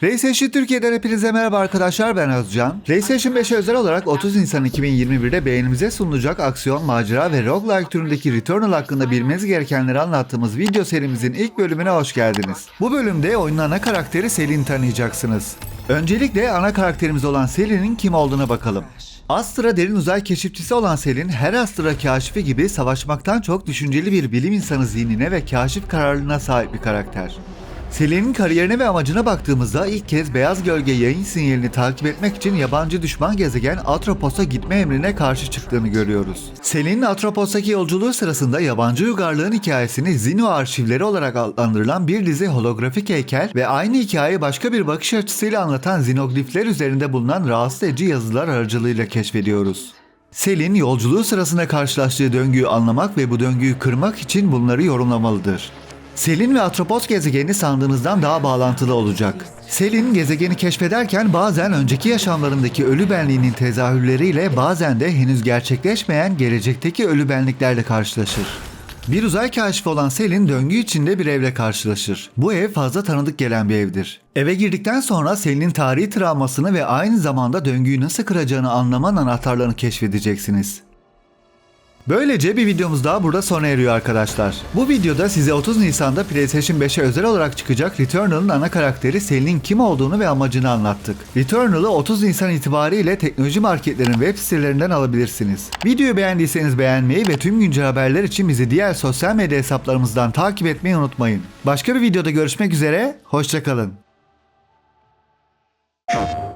PlayStation Türkiye'den hepinize merhaba arkadaşlar ben Özcan. PlayStation 5'e özel olarak 30 Nisan 2021'de beğenimize sunulacak aksiyon, macera ve roguelike türündeki Returnal hakkında bilmeniz gerekenleri anlattığımız video serimizin ilk bölümüne hoş geldiniz. Bu bölümde oyunun ana karakteri Celine tanıyacaksınız. Öncelikle ana karakterimiz olan Celine'in kim olduğuna bakalım. Astra derin uzay keşifçisi olan Selin, her Astra kaşifi gibi savaşmaktan çok düşünceli bir bilim insanı zihnine ve kaşif kararlılığına sahip bir karakter. Selin'in kariyerine ve amacına baktığımızda ilk kez Beyaz Gölge yayın sinyalini takip etmek için yabancı düşman gezegen Atropos'a gitme emrine karşı çıktığını görüyoruz. Selin'in Atropos'taki yolculuğu sırasında yabancı uygarlığın hikayesini Zino arşivleri olarak adlandırılan bir dizi holografik heykel ve aynı hikayeyi başka bir bakış açısıyla anlatan zinoglifler üzerinde bulunan rahatsız edici yazılar aracılığıyla keşfediyoruz. Selin yolculuğu sırasında karşılaştığı döngüyü anlamak ve bu döngüyü kırmak için bunları yorumlamalıdır. Selin ve Atropos gezegeni sandığınızdan daha bağlantılı olacak. Selin gezegeni keşfederken bazen önceki yaşamlarındaki ölü benliğinin tezahürleriyle bazen de henüz gerçekleşmeyen gelecekteki ölü benliklerle karşılaşır. Bir uzay kaşifi olan Selin döngü içinde bir evle karşılaşır. Bu ev fazla tanıdık gelen bir evdir. Eve girdikten sonra Selin'in tarihi travmasını ve aynı zamanda döngüyü nasıl kıracağını anlaman anahtarlarını keşfedeceksiniz. Böylece bir videomuz daha burada sona eriyor arkadaşlar. Bu videoda size 30 Nisan'da PlayStation 5'e özel olarak çıkacak Returnal'ın ana karakteri Selin'in kim olduğunu ve amacını anlattık. Returnal'ı 30 Nisan itibariyle teknoloji marketlerin web sitelerinden alabilirsiniz. Videoyu beğendiyseniz beğenmeyi ve tüm güncel haberler için bizi diğer sosyal medya hesaplarımızdan takip etmeyi unutmayın. Başka bir videoda görüşmek üzere, hoşçakalın.